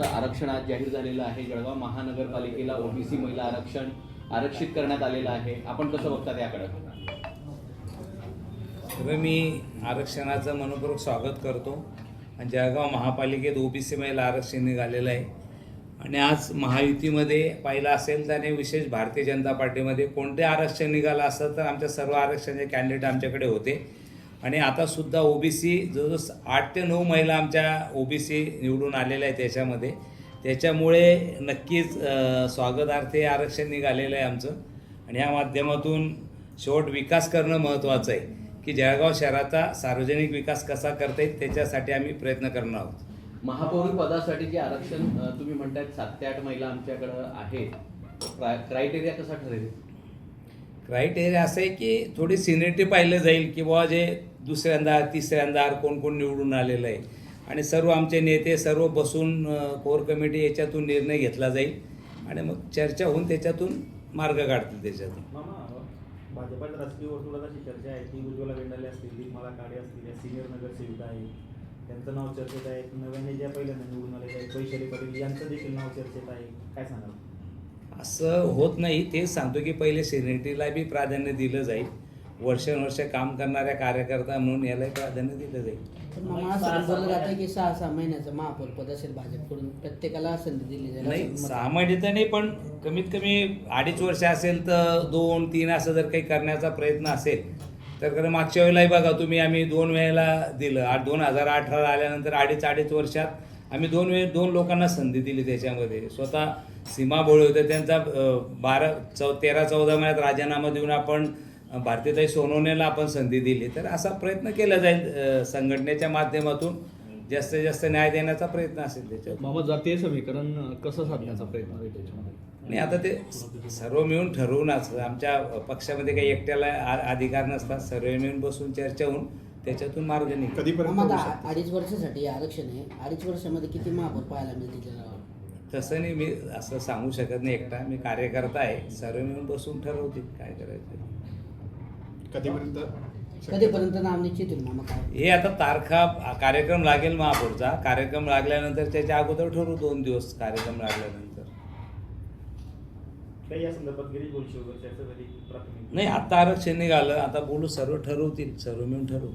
महाराष्ट्र आरक्षण आज जाहीर झालेलं आहे. जळगाव महानगरपालिकेला ओबीसी महिला आरक्षण आरक्षित करण्यात आलेलं आहे. आपण कसं बघता त्याकडे सगळं मी आरक्षणाचं मनपूर्वक स्वागत करतो. आणि जळगाव महापालिकेत ओबीसी महिला आरक्षण निघालेलं आहे. आणि आज महायुतीमध्ये पाहिलं असेल त्याने विशेष भारतीय जनता पार्टीमध्ये कोणते आरक्षण निघालं असतं तर आमच्या सर्व आरक्षणाचे कॅन्डिडेट आमच्याकडे होते. आणि आता सुद्धा ओबीसी जवळजवळ आठ ते नऊ महिला आमच्या ओबीसी निवडून आलेल्या आहेत त्याच्यामध्ये त्याच्यामुळे नक्कीच स्वागतार्थ हे आरक्षण निघालेलं आहे आमचं. आणि या माध्यमातून शेवट विकास करणं महत्त्वाचं आहे की जळगाव शहराचा सार्वजनिक विकास कसा करता येईल त्याच्यासाठी आम्ही प्रयत्न करणार आहोत. महापौर पदासाठी जे आरक्षण तुम्ही म्हणतायत सात ते आठ महिला आमच्याकडं आहेत. क्राय- क्रायटेरिया कसा ठरेल? क्रायटेरिया असं आहे की थोडी सिनियरिटी पाहिलं जाईल की जे दुसऱ्यांदा तिसऱ्यांदा कोण कोण निवडून आलेलं आहे. आणि सर्व आमचे नेते सर्व बसून कोर कमिटी याच्यातून निर्णय घेतला जाईल. आणि मग चर्चा होऊन त्याच्यातून मार्ग काढतील त्याच्यातून. मामा भाजपात राजकीय वर्तुळात अशी चर्चा आहे की उज्ज्वला बेंडाले असतील दीपमाला काळे असतील या सिनियर नगरसेविका आहे त्यांचं नाव चर्चेत आहे. नव्याने ज्या पहिल्यांदा निवडून आलेले आहेत वैशाली पाटील यांचं देखील नाव चर्चेत आहे. काय सांगाल? असं होत नाही. तेच सांगतो की पहिले सिनियरिटीला बी प्राधान्य दिलं जाईल. वर्षानुवर्ष काम करणाऱ्या कार्यकर्ता म्हणून यालाही प्राधान्य दिलं जाईल. पण मग असं बोललं जातं की सहा सहा महिन्याचं महापौर पद असेल भाजपकडून प्रत्येकाला संधी दिली जाईल नाही असं मत- सामान्यतः नाही पण कमीत कमी अडीच वर्ष असेल तर दोन तीन असं जर काही करण्याचा प्रयत्न असेल तर कारण मागच्या वेळेलाही बघा तुम्ही आम्ही दोन वेळेला दिलं. आठ दोन हजार अठरा आल्यानंतर अडीच अडीच वर्षात आम्ही दोन वेळ दोन लोकांना संधी दिली त्याच्यामध्ये. स्वतः सीमा भोळे होते त्यांचा अं, बारा चौ तेरा चौदा महिन्यात राजीनामा देऊन आपण भारतीताई सोनवणेला आपण संधी दिली. तर असा प्रयत्न केला जाईल संघटनेच्या माध्यमातून. जास्तीत जास्त न्याय देण्याचा प्रयत्न असेल त्याच्यावर. मामा जातीय समीकरण कसं साधण्याचा प्रयत्न होईल त्याच्यामध्ये? आणि आता ते सर्व मिळून ठरवूनच आमच्या पक्षामध्ये काही एकट्याला अधिकार नसतात. सर्व मिळून बसून चर्चा होऊन त्याच्यातून मार्ग निघतो कधीपर्यंत? अडीच वर्षासाठी आरक्षण आहे. अडीच वर्षामध्ये किती महापौर पाहायला मिळतील? तसं नाही मी असं सांगू शकत नाही एकटा. मी कार्यकर्ता आहे. सर्व मिळून बसून ठरवतील काय करायचं. कधीपर्यंत? कधीपर्यंत नाव निश्चित होईल मामा? काय? हे आता तारखा कार्यक्रम लागेल महापौरचा. कार्यक्रम लागल्यानंतर त्याच्या अगोदर ठरवू दोन दिवस कार्यक्रम लागल्यानंतर. काही या संदर्भात गिरीश बोलशी वगैरे? चर्चा झाली प्राथमिक नाही आता आरक्षण निघालं. आता बोलू सर्व ठरवतील. सर्व मिळून ठरवू.